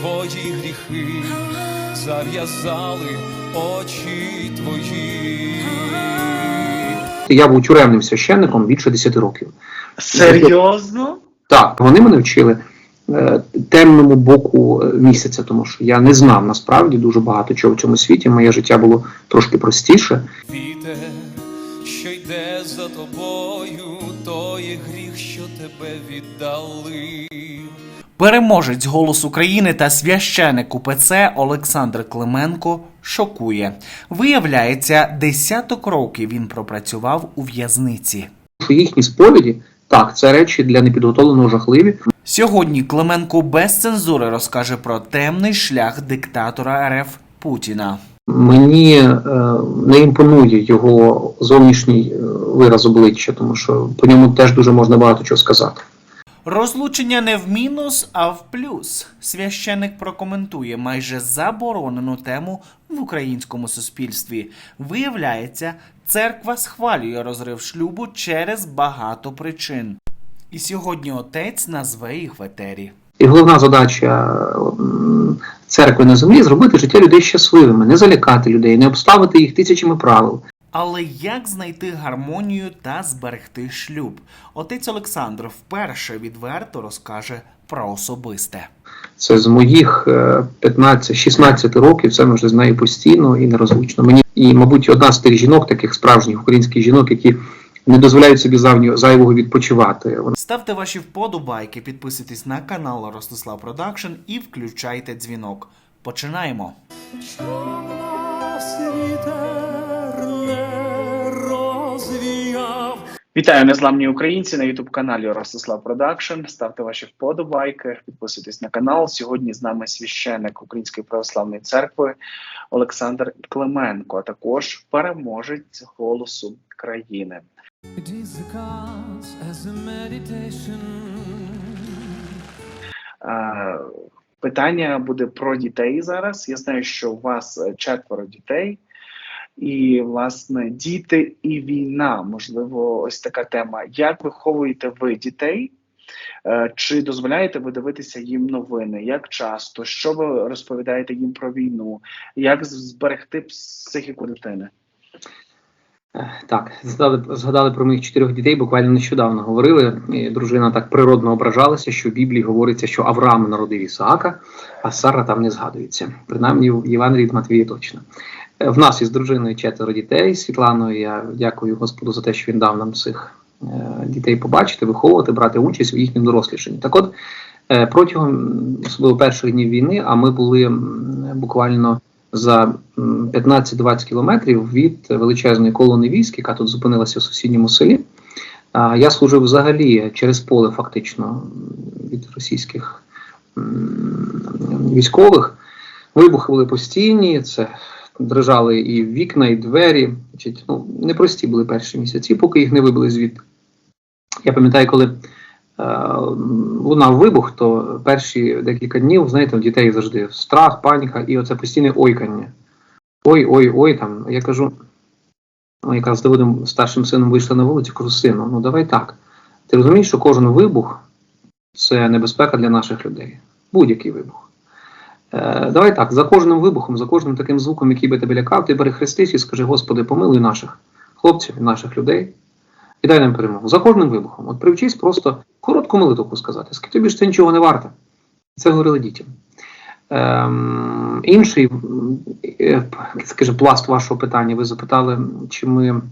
твої гріхи, зав'язали очі твої. Я був тюремним священником більше 10 років. Серйозно? Так, вони мене вчили е, темному боку е, місяця, тому що я не знав насправді дуже багато чого в цьому світі. Моє життя було трошки простіше. Вітер, що йде за тобою, то є гріх, що тебе віддали. Переможець голос України та священик УПЦ Олександр Клименко шокує. Виявляється, десяток років він пропрацював у в'язниці. Їхні сповіді, так, це речі для непідготовленого жахливі. Сьогодні Клименко без цензури розкаже про темний шлях диктатора РФ Путіна. Мені е, не імпонує його зовнішній е, вираз обличчя, тому що по ньому теж дуже можна багато чого сказати. Розлучення не в мінус, а в плюс. Священик прокоментує майже заборонену тему в українському суспільстві. Виявляється, церква схвалює розрив шлюбу через багато причин. І сьогодні отець назве їх в етері. І головна задача церкви на землі зробити життя людей щасливими, не залякати людей, не обставити їх тисячами правил. Але як знайти гармонію та зберегти шлюб? Отець Олександр вперше відверто розкаже про особисте. Це з моїх е, 15-16 років, це ми вже з нею постійно і нерозлучно. Мені і, мабуть, одна з тих жінок, таких справжніх українських жінок, які не дозволяють собі завнього- зайвого відпочивати. Вона Ставте ваші вподобайки, підписуйтесь на канал Ростислав Продакшн і включайте дзвінок. Починаємо. Вітаю незламні українці на youtube каналі Ростислав Продакшн. Ставте ваші вподобайки, підписуйтесь на канал. Сьогодні з нами священник Української православної церкви Олександр Клименко, а також переможець голосу країни. Е, Питання буде про дітей зараз. Я знаю, що у вас е, четверо дітей, і власне діти і війна. Можливо, ось така тема. Як виховуєте ви дітей? Е, Чи дозволяєте ви дивитися їм новини? Як часто? Що ви розповідаєте їм про війну? Як зберегти психіку дитини? Е, Так, згадали, згадали про моїх чотирьох дітей, буквально нещодавно говорили. Дружина так природно ображалася, що в Біблії говориться, що Авраам народив Ісаака, а Сара там не згадується. Принаймні в Євангелії від Матвія точно. В нас із дружиною четверо дітей. Світланою я дякую Господу за те, що він дав нам цих е, дітей побачити, виховувати, брати участь у їхньому дорослішанні. Так от, е, протягом особливо перших днів війни, а ми були буквально за 15-20 кілометрів від величезної колони військ, яка тут зупинилася в сусідньому селі. Я служив взагалі через поле, фактично, від російських військових. Вибухи були постійні, це дрижали і вікна, і двері. Значить, ну, непрості були перші місяці, поки їх не вибили звідти. Я пам'ятаю, коли е, лунав вибух, то перші декілька днів, знаєте, у дітей завжди страх, паніка і оце постійне ойкання. Ой, ой, ой, там. Я кажу, ну, якраз з Давидом старшим сином вийшли на вулицю, кажу, сину, ну давай так. Ти розумієш, що кожен вибух це небезпека для наших людей. Будь-який вибух. Е, давай так, за кожним вибухом, за кожним таким звуком, який би тебе лякав, ти перехрестись і скажи, Господи, помилуй наших хлопців наших людей. І дай нам перемогу. За кожним вибухом. От привчись просто коротку молитву сказати. Скільки тобі ж це нічого не варте. Це говорили дітям. Ем, інший, е, скажімо, пласт вашого питання. Ви запитали, чи ми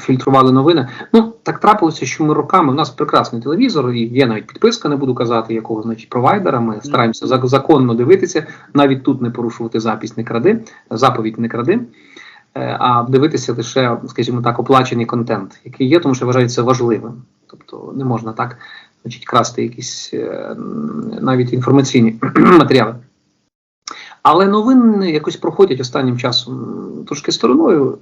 фільтрували новини. Ну, так трапилося, що ми роками. У нас прекрасний телевізор, і є навіть підписка, не буду казати, якого значить провайдера. Ми стараємося зак- законно дивитися, навіть тут не порушувати запись, не кради, заповідь не кради. Е, а дивитися лише, скажімо так, оплачений контент, який є, тому що вважається важливим. Тобто не можна так значить, красти якісь е, навіть інформаційні матеріали. Але новини якось проходять останнім часом трошки стороною.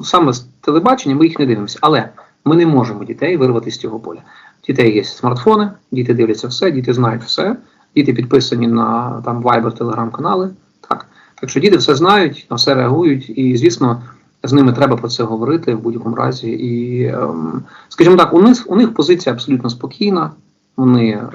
Е, Саме з телебачення ми їх не дивимося. Але ми не можемо дітей вирвати з цього поля. Дітей є смартфони, діти дивляться все, діти знають все, діти підписані на там Viber, телеграм-канали. Так. так що діти все знають, на все реагують, і звісно, з ними треба про це говорити в будь-якому разі. І, ем, скажімо так, у них, у них позиція абсолютно спокійна. Вони е,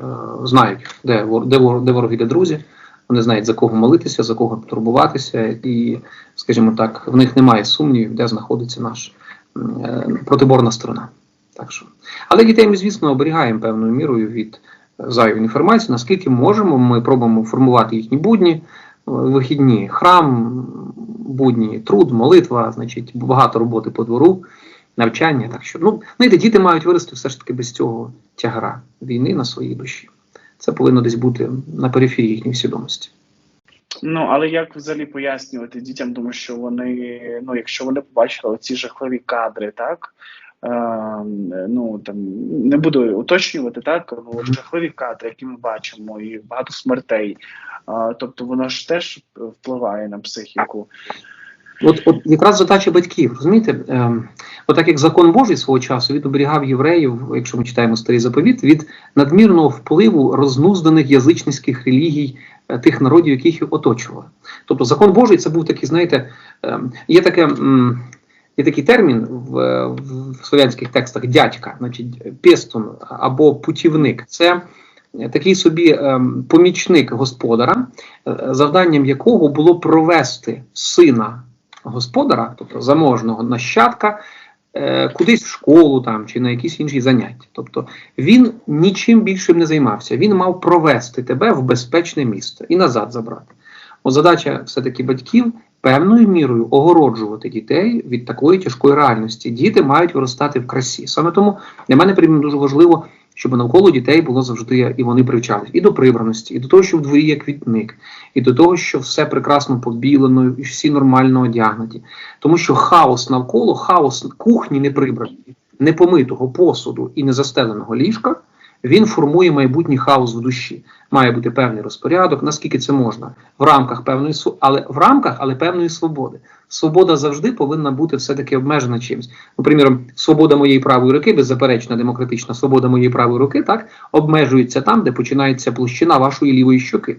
знають, де, де, де вороги, де друзі. Вони знають за кого молитися, за кого турбуватися, і, скажімо так, в них немає сумнівів, де знаходиться наша е, протиборна сторона. Так що. Але дітей ми, звісно, оберігаємо певною мірою від е, зайвої інформації. Наскільки можемо, ми пробуємо формувати їхні будні, е, вихідні, храм, будні, труд, молитва, значить, багато роботи по двору, навчання. Так що, ну, знаєте, діти мають вирости все ж таки без цього тягара війни на своїй душі. Це повинно десь бути на периферії їхньої свідомості. Ну але як взагалі пояснювати дітям, тому що вони, ну якщо вони побачили оці жахливі кадри, так е, ну там не буду уточнювати, так от жахливі кадри, які ми бачимо, і багато смертей. Е, тобто воно ж теж впливає на психіку. От, от якраз задача батьків, розумієте, ем, отак як закон Божий свого часу він оберігав євреїв, якщо ми читаємо старий заповіт, від надмірного впливу рознузданих язичницьких релігій е, тих народів, яких їх оточували. Тобто закон Божий це був такий, знаєте, ем, є таке. м, Є такий термін в, в слов'янських текстах дядька, значить пестун або путівник. Це такий собі ем, помічник господара, е, завданням якого було провести сина господара, тобто заможного нащадка, е, кудись в школу там чи на якісь інші заняття. Тобто він нічим більшим не займався. Він мав провести тебе в безпечне місце і назад забрати. От задача все-таки батьків певною мірою огороджувати дітей від такої тяжкої реальності. Діти мають виростати в красі. Саме тому для мене приміром дуже важливо, щоб навколо дітей було завжди і вони привчались і до прибраності, і до того, що в дворі є квітник, і до того, що все прекрасно побілено, і всі нормально одягнуті. Тому що хаос навколо, хаос кухні не прибраної, непомитого посуду і незастеленого ліжка, він формує майбутній хаос в душі. Має бути певний розпорядок, наскільки це можна, в рамках певної але в рамках, але певної свободи. Свобода завжди повинна бути все-таки обмежена чимось. Приміром, свобода моєї правої руки, беззаперечна демократична свобода моєї правої руки, так обмежується там, де починається площина вашої лівої щоки.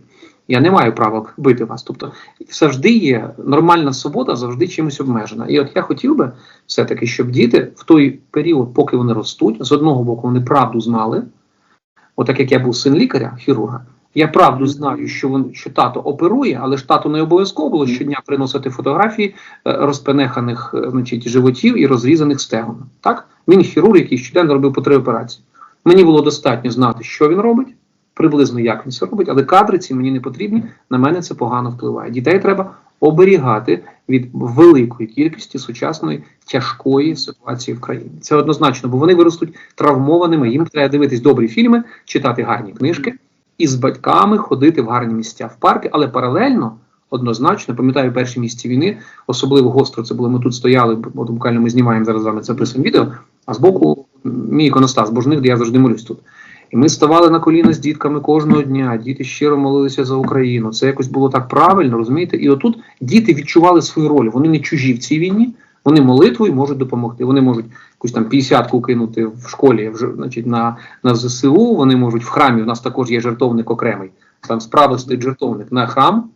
Я не маю права бити вас. Тобто завжди є нормальна свобода, завжди чимось обмежена. І от я хотів би все-таки, щоб діти в той період, поки вони ростуть, з одного боку вони правду знали. Отак як я був син лікаря, хірурга, я правду знаю, що він що тато оперує, але ж тато не обов'язково було щодня приносити фотографії е, розпенеханих е, значить, животів і розрізаних стегон. Так? Він хірург, який щоденно робив по три операції. Мені було достатньо знати, що він робить, приблизно як він це робить, але кадри ці мені не потрібні. На мене це погано впливає. Дітей треба оберігати від великої кількості сучасної тяжкої ситуації в країні. Це однозначно, бо вони виростуть травмованими. Їм треба дивитись добрі фільми, читати гарні книжки і з батьками ходити в гарні місця в парки, але паралельно. Однозначно, пам'ятаю перші місяці війни, особливо гостро це було. Ми тут стояли, бо буквально ми знімаємо зараз з вами записуємо відео. А збоку мій іконостас божник, де я завжди молюсь тут. І ми ставали на коліна з дітками кожного дня. Діти щиро молилися за Україну. Це якось було так правильно, розумієте? І отут діти відчували свою роль. Вони не чужі в цій війні. Вони молитвою можуть допомогти. Вони можуть якусь там п'ятдесятку кинути в школі, вже, значить, на, на ЗСУ. Вони можуть в храмі. У нас також є жертовник окремий. Там справа стоїть жертовник на храм,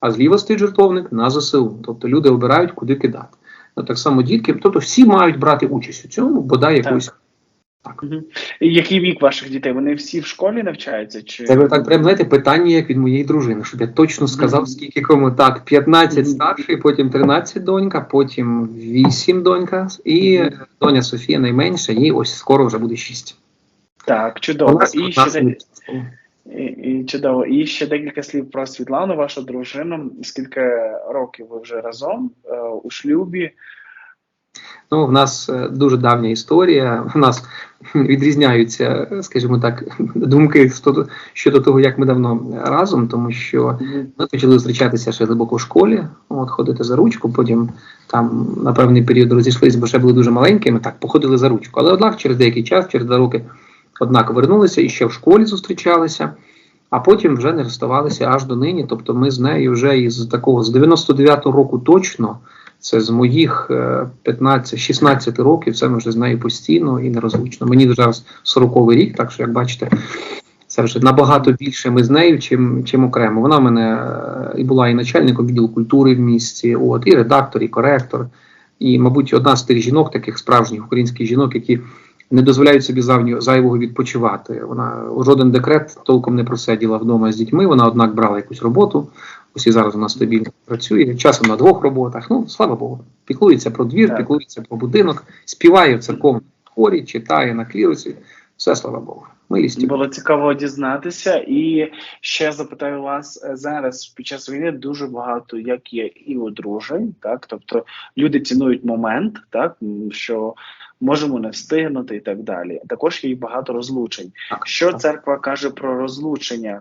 а зліва стоїть жертовник на ЗСУ. Тобто люди обирають, куди кидати. Ну, так само дітки, тобто всі мають брати участь у цьому, бодай Так. І який вік ваших дітей? Вони всі в школі навчаються? Чи Це ви так прям знаєте питання, як від моєї дружини, щоб я точно сказав, Мгм. скільки кому так: 15 Мгм. старший, потім 13 донька, потім 8 донька, і Мгм. доня Софія найменша, їй ось скоро вже буде 6. так, чудово. нас І ще, де- і, і чудово. І ще декілька слів про Світлану, вашу дружину. Скільки років ви вже разом е, у шлюбі? Ну, в нас е, дуже давня історія. У нас відрізняються, е, скажімо так, думки щодо- щодо того, як ми давно разом, тому що Ми почали зустрічатися ще глибоко в школі, от ходити за ручку. Потім там на певний період розійшлися, бо ще були дуже маленькими. Так, походили за ручку. Але однак через деякий час, через два роки, однак вернулися і ще в школі зустрічалися, а потім вже не розставалися аж до нині. Тобто ми з нею вже із такого з 99-го року точно. Це з моїх е, 15-16 років, це ми вже з нею постійно і нерозлучно. Мені зараз 40-й рік, так що, як бачите, це вже набагато більше ми з нею, чим, чим окремо. Вона в мене е, і була і начальником відділу культури в місті, от, і редактор, і коректор. І, мабуть, одна з тих жінок, таких справжніх українських жінок, які не дозволяють собі зайвого відпочивати. Вона жоден декрет толком не просиділа вдома з дітьми. Вона однак брала якусь роботу. Усі зараз вона стабільно працює, часом на двох роботах. Ну слава Богу, піклується про двір, Так. піклується про будинок, співає в церковному хорі, читає на клірусі. Все слава Богу. Милість. і Було цікаво дізнатися, і ще запитаю вас е, зараз під час війни дуже багато як є і одружень, так тобто люди цінують момент, так що можемо не встигнути і так далі. Також є і багато розлучень. Так, Що так. церква каже про розлучення?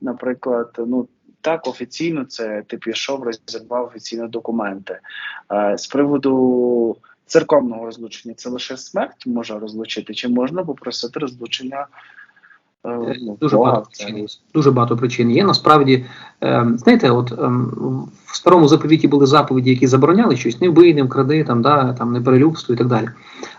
Наприклад, ну так офіційно це ти пішов, розірвав офіційно документи. Е, з приводу церковного розлучення, це лише смерть може розлучити, чи можна попросити розлучення? е, ну, Дуже багато причин. Дуже багато причин є. Насправді, е, знаєте, от е, в старому заповіті були заповіді, які забороняли щось, не вбий, не вкради, там, да, там, не перелюбствуй і так далі.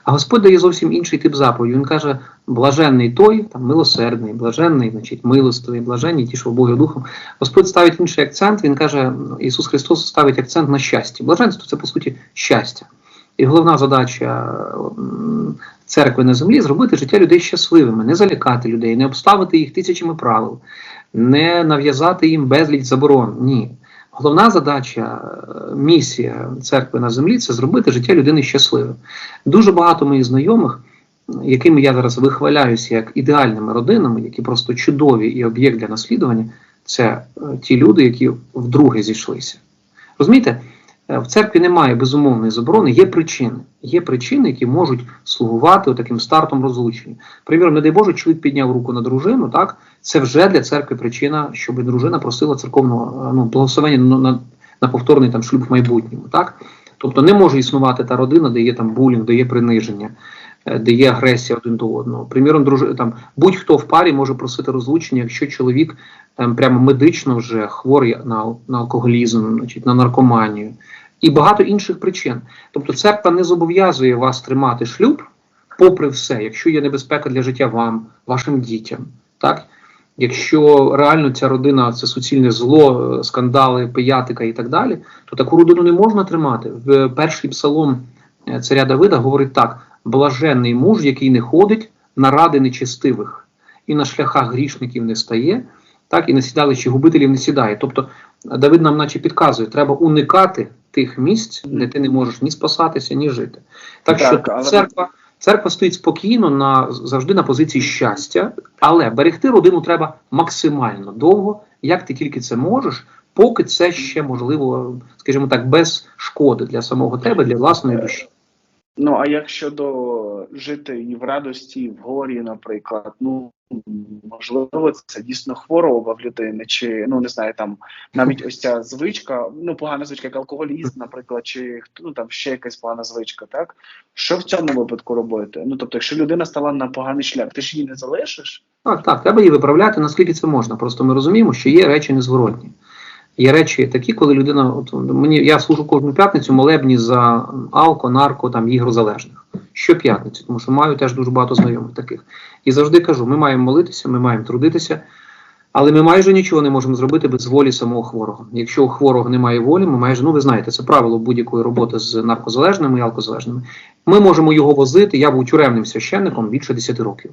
А Господь дає зовсім інший тип заповіді. Він каже: блаженний той, там, милосердний, блаженний, значить, милостивий, блаженні, ті, що в Боги духом. Господь ставить інший акцент. Він каже, Ісус Христос ставить акцент на щастя. Блаженство це по суті щастя. І головна задача церкви на землі зробити життя людей щасливими, не залякати людей, не обставити їх тисячами правил, не нав'язати їм безліч заборон. Ні. Головна задача, е, місія церкви на землі це зробити життя людини щасливим. Дуже багато моїх знайомих, якими я зараз вихваляюся як ідеальними родинами, які просто чудові і об'єкт для наслідування, це е, ті люди, які вдруге зійшлися. Розумієте? Е, В церкві немає безумовної заборони, є причини. Є причини, які можуть слугувати таким стартом розлучення. Приміром, не дай Боже, чоловік підняв руку на дружину, так це вже для церкви причина, щоб дружина просила церковного е, ну, благословення на, на, повторний там шлюб в майбутньому. Так? Тобто не може існувати та родина, де є там булінг, де є приниження, е, де є агресія один до одного. Приміром, дружи, там будь-хто в парі може просити розлучення, якщо чоловік там, прямо медично вже хворий на, на алкоголізм, значить, на наркоманію і багато інших причин. Тобто церква не зобов'язує вас тримати шлюб, попри все, якщо є небезпека для життя вам, вашим дітям. Так? Якщо реально ця родина це суцільне зло, е, скандали, пиятика і так далі, то таку родину не можна тримати. В перший псалом е, царя Давида говорить так: блаженний муж, який не ходить на ради нечестивих, і на шляхах грішників не стає, так і на сідалищі губителів не сідає. Тобто Давид нам, наче підказує, треба уникати тих місць, де ти не можеш ні спасатися, ні жити. Так, Так, що але- церква, церква стоїть спокійно на завжди на позиції щастя, але берегти родину треба максимально довго, як ти тільки це можеш, поки це ще можливо, скажімо так, без шкоди для самого тебе, для власної душі. Ну а як щодо жити і в радості, і в горі, наприклад, ну можливо, це дійсно хвороба в людини, чи ну не знаю, там навіть ось ця звичка, ну погана звичка, як алкоголізм, наприклад, чи ну там ще якась погана звичка, так що в цьому випадку робити? Ну тобто, якщо людина стала на поганий шлях, ти ж її не залишиш? Так, так, треба її виправляти, наскільки це можна. Просто ми розуміємо, що є речі незворотні. Є речі такі, коли людина, от мені я служу кожну п'ятницю молебні за алко, нарко, там ігрозалежних. Щоп'ятниці, тому що маю теж дуже багато знайомих таких. І завжди кажу: ми маємо молитися, ми маємо трудитися, але ми майже нічого не можемо зробити без волі самого хворого. Якщо у хворого немає волі, ми майже, ну ви знаєте, це правило будь-якої роботи з наркозалежними і алкозалежними. Ми можемо його возити. Я був тюремним священником більше 10 років.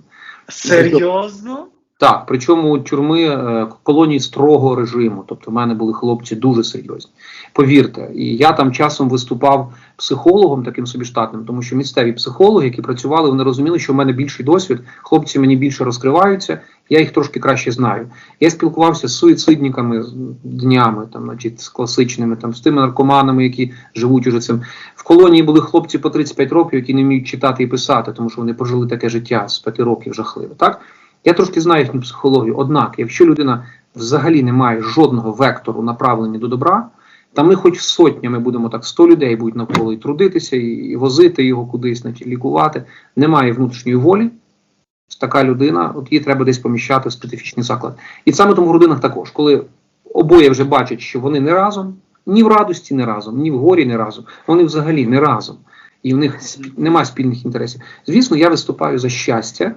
Серйозно? Так, причому тюрми е, колонії строгого режиму. Тобто, в мене були хлопці дуже серйозні. Повірте, і я там часом виступав психологом, таким собі штатним, тому що місцеві психологи, які працювали, вони розуміли, що в мене більший досвід, хлопці мені більше розкриваються, я їх трошки краще знаю. Я спілкувався з суїцидниками днями, там, значить, з класичними, там, з тими наркоманами, які живуть уже цим. В колонії були хлопці по 35 років, які не вміють читати і писати, тому що вони прожили таке життя з 5 років жахливе. Так? Я трошки знаю їхню психологію. Однак, якщо людина взагалі не має жодного вектору направлення до добра, та ми хоч сотнями будемо так 100 людей будуть навколо і трудитися, і, возити його кудись, значить, лікувати. Немає внутрішньої волі. Така людина, от її треба десь поміщати в специфічний заклад. І саме тому в родинах також, коли обоє вже бачать, що вони не разом, ні в радості не разом, ні в горі не разом, вони взагалі не разом. І в них немає спільних інтересів. Звісно, я виступаю за щастя,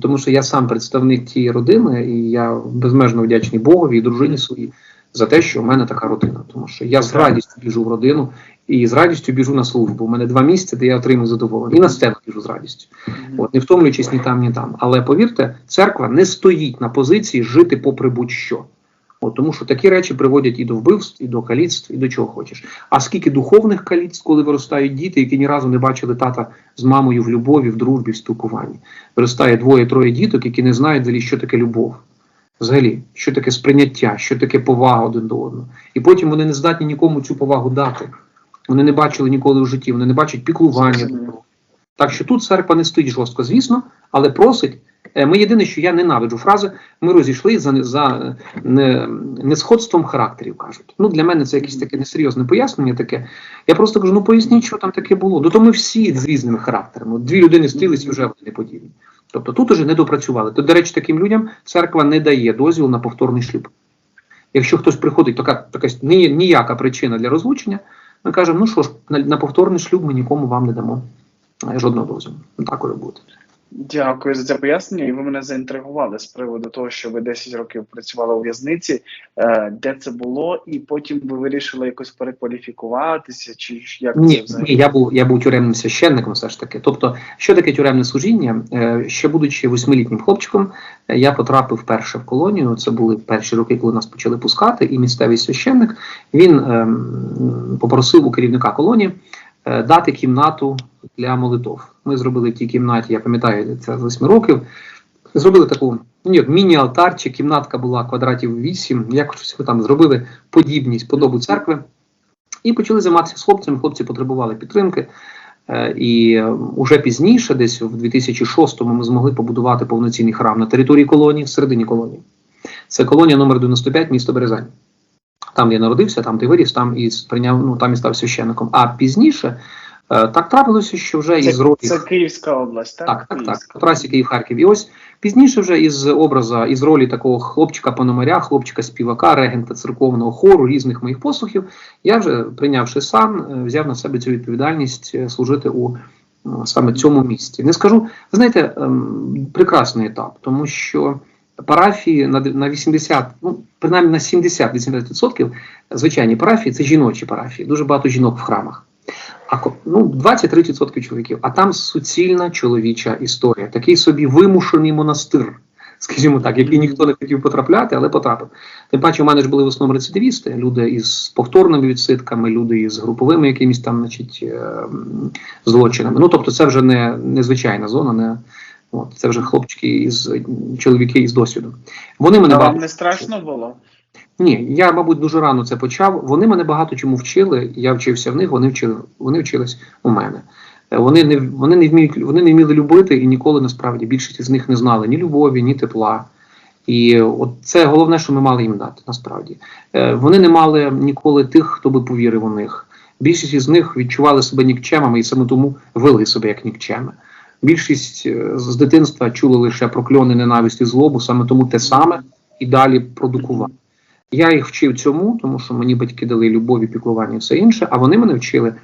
тому що я сам представник тієї родини, і я безмежно вдячний Богові і дружині своїй за те, що в мене така родина. Тому що я з радістю біжу в родину і з радістю біжу на службу. У мене два місця, де я отримую задоволення. І на сцену біжу з радістю. От, не втомлюючись ні там, ні там. Але повірте, церква не стоїть на позиції жити попри будь-що. От, тому що такі речі приводять і до вбивств, і до каліцтв, і до чого хочеш. А скільки духовних каліцтв, коли виростають діти, які ні разу не бачили тата з мамою в любові, в дружбі, в спілкуванні. Виростає двоє-троє діток, які не знають взагалі, що таке любов. Взагалі, що таке сприйняття, що таке повага один до одного. І потім вони не здатні нікому цю повагу дати. Вони не бачили ніколи в житті, вони не бачать піклування. Так що тут церква не стоїть жорстко, звісно, але просить. Е, Ми єдине, що я ненавиджу фрази, ми розійшли за, за е, не, несходством характерів, кажуть. Ну, для мене це якесь таке несерйозне пояснення таке. Я просто кажу, ну поясніть, що там таке було. Ну то ми всі з різними характерами. Дві людини стрілись і вже вони не подібні. Тобто тут уже не допрацювали. То, до речі, таким людям церква не дає дозвіл на повторний шлюб. Якщо хтось приходить, така, така ні- ніяка причина для розлучення, ми кажемо, ну що ж, на, на повторний шлюб ми нікому вам не дамо жодного дозволу. Так уже буде. Дякую за це пояснення. І ви мене заінтригували з приводу того, що ви 10 років працювали у в'язниці, е, де це було, і потім ви вирішили якось перекваліфікуватися, чи як це Ні, взагалі? ні, я був я був тюремним священником, все ж таки. Тобто, що таке тюремне служіння? Е, Ще будучи восьмилітнім хлопчиком, е, я потрапив вперше в колонію. Це були перші роки, коли нас почали пускати, і місцевий священник він ем, попросив у керівника колонії дати кімнату для молитов. Ми зробили в тій кімнаті, я пам'ятаю, це з восьми років. Зробили таку ну, як міні-алтарчик, кімнатка була квадратів 8, якось ми там зробили подібність, подобу церкви. І почали займатися з хлопцями. Хлопці потребували підтримки. Е, І е, уже пізніше, десь в 2006-му, ми змогли побудувати повноцінний храм на території колонії, всередині колонії. Це колонія номер 95, місто Березань. Там де я народився, там де виріс, там і сприйняв, ну там і став священником. А пізніше е, так трапилося, що вже із Це, ролі це Київська область, так? так, так, так. Трасі Київ-Харків. І ось пізніше вже із образа, із ролі такого хлопчика пономаря, хлопчика співака, регента церковного хору, різних моїх послухів, я вже прийнявши сан, е, взяв на себе цю відповідальність е, служити у саме цьому місці. Не скажу, знаєте, ем, прекрасний етап, тому що парафії на на 80, ну принаймні на 70-80% звичайні парафії це жіночі парафії, дуже багато жінок в храмах. А ну, 20-30% чоловіків, а там суцільна чоловіча історія. Такий собі вимушений монастир, скажімо так, який ніхто не хотів потрапляти, але потрапив. Тим паче, у мене ж були в основному рецидивісти, люди із повторними відсидками, люди із груповими якимись там, значить, е, злочинами. Ну, тобто, це вже не, не звичайна зона, не, от, це вже хлопчики із чоловіки із досвідом. Вони мене вам багато- не страшно було? ні, я, мабуть, дуже рано це почав. Вони мене багато чому вчили. Я вчився в них, вони вчили, вони вчились у мене. Е, Вони не вони не вміють, вони не вміли любити і ніколи насправді більшість з них не знали ні любові, ні тепла. І от це головне, що ми мали їм дати, насправді. Е, Вони не мали ніколи тих, хто би повірив у них. Більшість із них відчували себе нікчемами і саме тому вели себе як нікчеми. Більшість е, з дитинства чули лише прокльони ненависті злобу, саме тому те саме і далі продукували. Я їх вчив цьому, тому що мені батьки дали любові, піклування і все інше, а вони мене вчили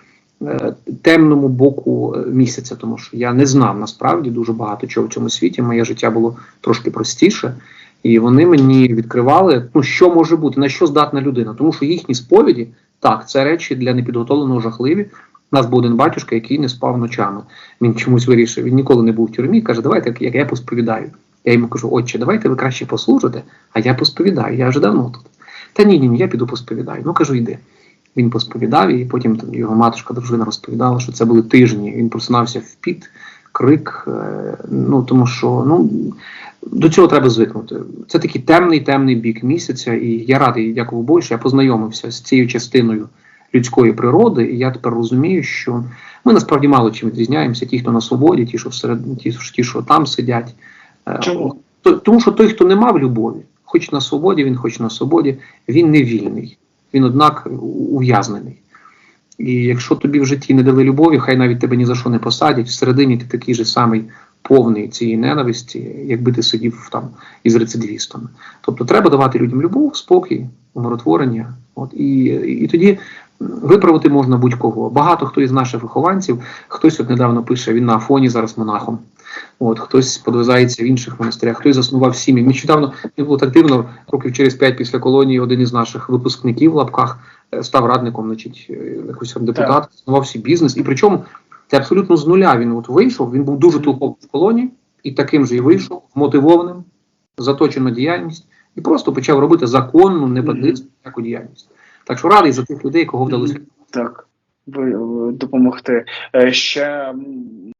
е, темному боку е, місяця, тому що я не знав насправді дуже багато чого в цьому світі. Моє життя було трошки простіше, і вони мені відкривали, ну що може бути, на що здатна людина, тому що їхні сповіді, так, це речі для непідготовленого жахливі. У нас був один батюшка, який не спав ночами. Він чомусь вирішив, він ніколи не був в тюрмі. Каже, давайте як я посповідаю. Я йому кажу, отче, давайте ви краще послужите, а я посповідаю, я вже давно тут. Та ні, ні, ні, я піду посповідаю. Ну кажу, йди. Він посповідав, і потім там його матушка, дружина розповідала, що це були тижні. Він просинався в піт, крик. е, Ну тому що ну до цього треба звикнути. Це такий темний, темний бік місяця, і я радий, дякую Богу, що я познайомився з цією частиною людської природи, і я тепер розумію, що ми насправді мало чим відрізняємося. Ті, хто на свободі, ті, що всеред, ті, ті, що там сидять. Е, Чому? Тому що той, хто не мав любові, хоч на свободі, він хоч на свободі, він не вільний, він однак ув'язнений. І якщо тобі в житті не дали любові, хай навіть тебе ні за що не посадять, всередині ти такий же самий повний цієї ненависті, якби ти сидів там із рецидивістами. Тобто треба давати людям любов, спокій, умиротворення. От і, і тоді виправити можна будь-кого. Багато хто із наших вихованців, хтось от недавно пише, він на Афоні зараз монахом. От хтось подвизається в інших монастирях, хтось заснував сім'ї. Нещодавно не було так дивно, років через п'ять після колонії один із наших випускників в лапках е, став радником, значить, е, там депутат, заснував свій бізнес. І причому це абсолютно з нуля. Він от вийшов, він був дуже толковий в колонії, і таким же і вийшов, мотивованим, заточену діяльність, і просто почав робити законну, небандитську таку діяльність. Так що радий за тих людей, кого вдалося. Так, допомогти. Е, Ще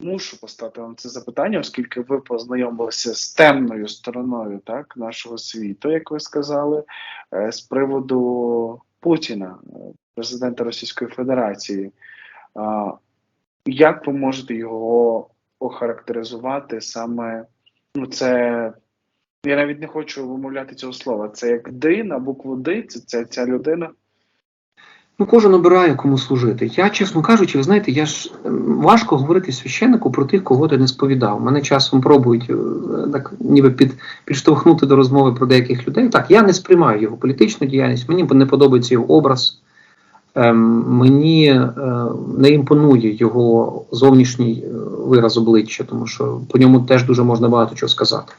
мушу поставити вам це запитання, оскільки ви познайомилися з темною стороною так, нашого світу, як ви сказали, е, з приводу Путіна, е, президента Російської Федерації. Як ви можете його охарактеризувати саме? Ну, це я навіть не хочу вимовляти цього слова. Це як Д на букву Д, це, це ця людина. Ну, кожен обирає кому служити. Я, чесно кажучи, ви знаєте, я ж ем, важко говорити священнику про тих, кого ти не сповідав. Мене часом пробують е, так ніби під, підштовхнути до розмови про деяких людей. Так, я не сприймаю його політичну діяльність, мені не подобається його образ. Ем, мені е, не імпонує його зовнішній е, вираз обличчя, тому що по ньому теж дуже можна багато чого сказати.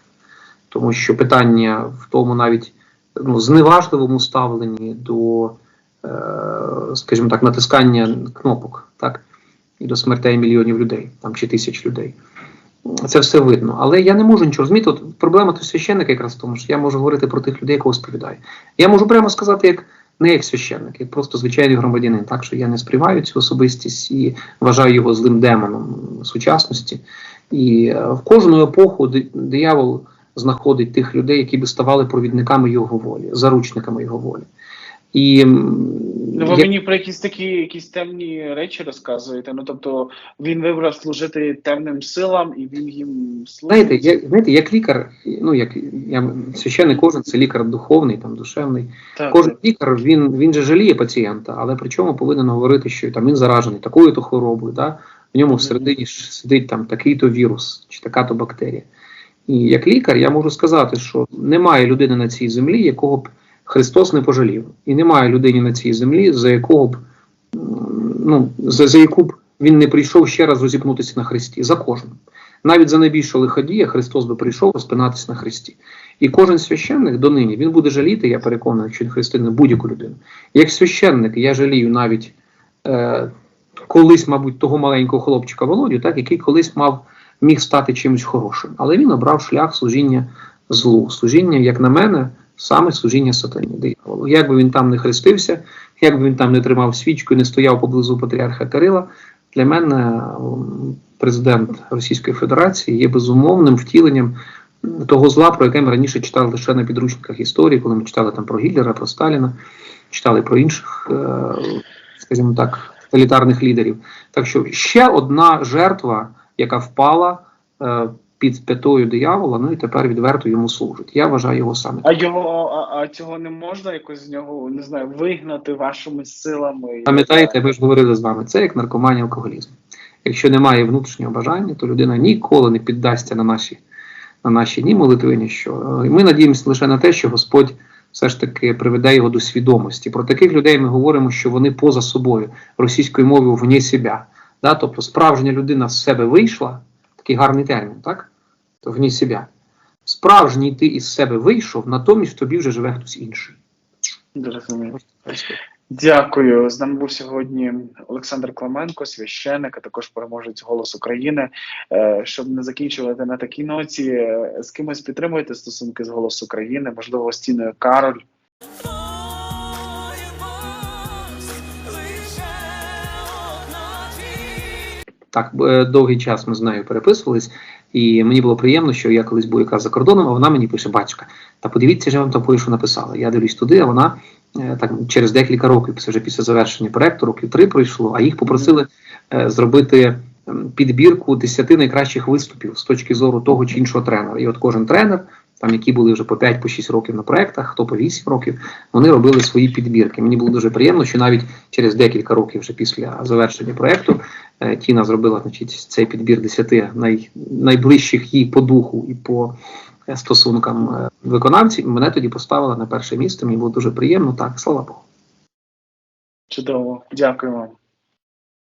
Тому що питання в тому навіть ну, зневажливому ставленні до скажімо так, натискання кнопок, так, і до смертей мільйонів людей, там чи тисяч людей. Це все видно. Але я не можу нічого розуміти. От проблема то священника якраз в тому, що я можу говорити про тих людей, кого сповідаю. Я можу прямо сказати, як не як священник, як просто звичайний громадянин, так що я не сприймаю цю особистість і вважаю його злим демоном сучасності. І е, в кожну епоху диявол знаходить тих людей, які би ставали провідниками його волі, заручниками його волі. І Ну, ви я- мені про якісь такі якісь темні речі розказуєте. Ну тобто він вибрав служити темним силам і він їм служить. Знаєте, я, знаєте, як лікар, ну як я священник кожен це лікар духовний, там душевний. так, Кожен лікар він, він же жаліє пацієнта, але при чому повинен говорити, що там він заражений такою-то хворобою, да? в ньому всередині сидить там такий-то вірус чи така-то бактерія. І як лікар я можу сказати, що немає людини на цій землі, якого б Христос не пожалів, і немає людини на цій землі, за якого б ну, за, за яку б він не прийшов ще раз розіпнутися на Христі. За кожним. Навіть за найбільшу лиходія Христос би прийшов розпинатися на Христі. І кожен священник донині він буде жаліти, я переконаний, якщо він християнин, будь-яку людину. Як священник, я жалію навіть е, колись, мабуть, того маленького хлопчика Володю, так, який колись мав міг стати чимось хорошим. Але він обрав шлях служіння злу, служіння, як на мене, саме служіння сатані. дияволу. Як би він там не хрестився, як би він там не тримав свічку і не стояв поблизу патріарха Кирила, для мене президент Російської Федерації є безумовним втіленням того зла, про яке ми раніше читали лише на підручниках історії, коли ми читали там про Гітлера, про Сталіна, читали про інших, е, скажімо так, тоталітарних лідерів. Так що ще одна жертва, яка впала е, під п'ятою диявола, ну і тепер відверто йому служить. Я вважаю його саме. А його, а, а цього не можна якось з нього не знаю, вигнати вашими силами. Пам'ятаєте, ми ж говорили з вами, це як наркоманія алкоголізм. Якщо немає внутрішнього бажання, то людина ніколи не піддасться на наші, на наші ні молитви, ні що. І ми надіємося лише на те, що Господь все ж таки приведе його до свідомості. Про таких людей ми говоримо, що вони поза собою, російською мовою вне себе. Да? Тобто справжня людина з себе вийшла, такий гарний термін, так? То вне себе. Справжній ти із себе вийшов, натомість тобі вже живе хтось інший. Зрозуміло. Дякую. З нами був сьогодні Олександр Клименко, священник, а також переможець голос України. Е, Щоб не закінчувати на такій ноті, е, з кимось підтримуєте стосунки з голос України, можливо, з Тіною Кароль. Так, е, довгий час ми з нею переписувались, і мені було приємно, що я колись був якраз за кордоном, а вона мені пише: батька, та подивіться, що я вам там кое-що написала. Я дивлюсь туди, а вона е, так через декілька років, вже після завершення проекту, років три пройшло, а їх попросили е, зробити підбірку 10 найкращих виступів з точки зору того чи іншого тренера. І от кожен тренер, там які були вже по 5-6 років на проектах, хто по 8 років, вони робили свої підбірки. Мені було дуже приємно, що навіть через декілька років вже після завершення проекту е, Тіна зробила значить, цей підбір 10 най, найближчих їй по духу і по е, стосункам е, виконавців. Мене тоді поставила на перше місце. Мені було дуже приємно. Так, слава Богу. Чудово, дякую вам.